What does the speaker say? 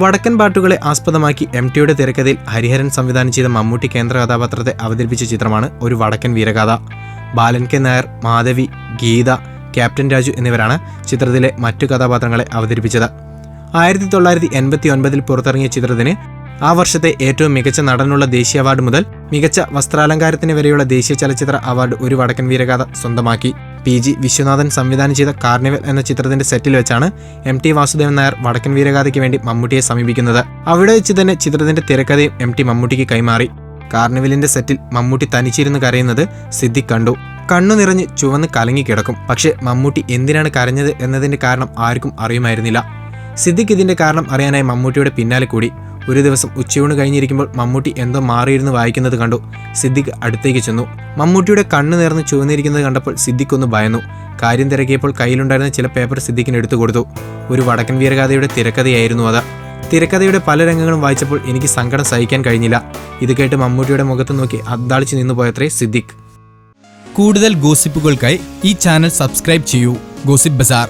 വടക്കൻ പാട്ടുകളെ ആസ്പദമാക്കി എം ടിയുടെ തിരക്കഥയിൽ ഹരിഹരൻ സംവിധാനം ചെയ്ത മമ്മൂട്ടി കേന്ദ്ര കഥാപാത്രത്തെ അവതരിപ്പിച്ച ചിത്രമാണ് ഒരു വടക്കൻ വീരഗാഥ ബാലൻ കെ നായർ മാധവി ഗീത ക്യാപ്റ്റൻ രാജു എന്നിവരാണ് ചിത്രത്തിലെ മറ്റു കഥാപാത്രങ്ങളെ അവതരിപ്പിച്ചത്. ആയിരത്തി തൊള്ളായിരത്തി എൺപത്തി ഒൻപതിൽ പുറത്തിറങ്ങിയ ചിത്രത്തിന് ആ വർഷത്തെ ഏറ്റവും മികച്ച നടനുള്ള ദേശീയ അവാർഡ് മുതൽ മികച്ച വസ്ത്രാലങ്കാരത്തിന് വരെയുള്ള ദേശീയ ചലച്ചിത്ര അവാർഡ് ഒരു വടക്കൻ വീരഗാഥ സ്വന്തമാക്കി. പി ജി വിശ്വനാഥൻ സംവിധാനം ചെയ്ത കാർണിവൽ എന്ന ചിത്രത്തിന്റെ സെറ്റിൽ വെച്ചാണ് എം ടി വാസുദേവൻ നായർ വടക്കൻ വീരഗാഥയ്ക്ക് വേണ്ടി മമ്മൂട്ടിയെ സമീപിക്കുന്നത്. അവിടെ വെച്ച് തന്നെ ചിത്രത്തിന്റെ തിരക്കഥയും എം ടി മമ്മൂട്ടിക്ക് കൈമാറി. കാർണിവലിന്റെ സെറ്റിൽ മമ്മൂട്ടി തനിച്ചിരുന്ന് കരയുന്നത് സിദ്ദിഖ് കണ്ടു. കണ്ണു നിറഞ്ഞ് ചുവന്ന് കലങ്ങിക്കിടക്കും പക്ഷേ മമ്മൂട്ടി എന്തിനാണ് കരഞ്ഞത് എന്നതിന്റെ കാരണം ആർക്കും അറിയുമായിരുന്നില്ല. സിദ്ദിഖ് ഇതിന്റെ കാരണം അറിയാനായി മമ്മൂട്ടിയുടെ പിന്നാലെ കൂടി. ഒരു ദിവസം ഉച്ചയൂണ് കഴിഞ്ഞിരിക്കുമ്പോൾ മമ്മൂട്ടി എന്തോ മാറിയിരുന്ന് വായിക്കുന്നത് കണ്ടു. സിദ്ദിഖ് അടുത്തേക്ക് ചെന്നു. മമ്മൂട്ടിയുടെ കണ്ണ് നേർന്ന് ചുവന്നിരിക്കുന്നത് കണ്ടപ്പോൾ സിദ്ദിഖ് ഒന്ന് ഭയന്നു. കാര്യം തിരക്കിയപ്പോൾ കയ്യിലുണ്ടായിരുന്ന ചില പേപ്പർ സിദ്ദിഖിന് എടുത്തു കൊടുത്തു. ഒരു വടക്കൻ വീരഗാഥയുടെ തിരക്കഥയായിരുന്നു അത്. തിരക്കഥയുടെ പല രംഗങ്ങളും വായിച്ചപ്പോൾ എനിക്ക് സങ്കടം സഹിക്കാൻ കഴിഞ്ഞില്ല. ഇത് കേട്ട് മമ്മൂട്ടിയുടെ മുഖത്ത് നോക്കി അദ്ദാളിച്ച് നിന്നു പോയത്രേ സിദ്ദിഖ്. കൂടുതൽ ഗോസിപ്പുകൾക്കായി ഈ ചാനൽ സബ്സ്ക്രൈബ് ചെയ്യൂ. Gossip bazaar.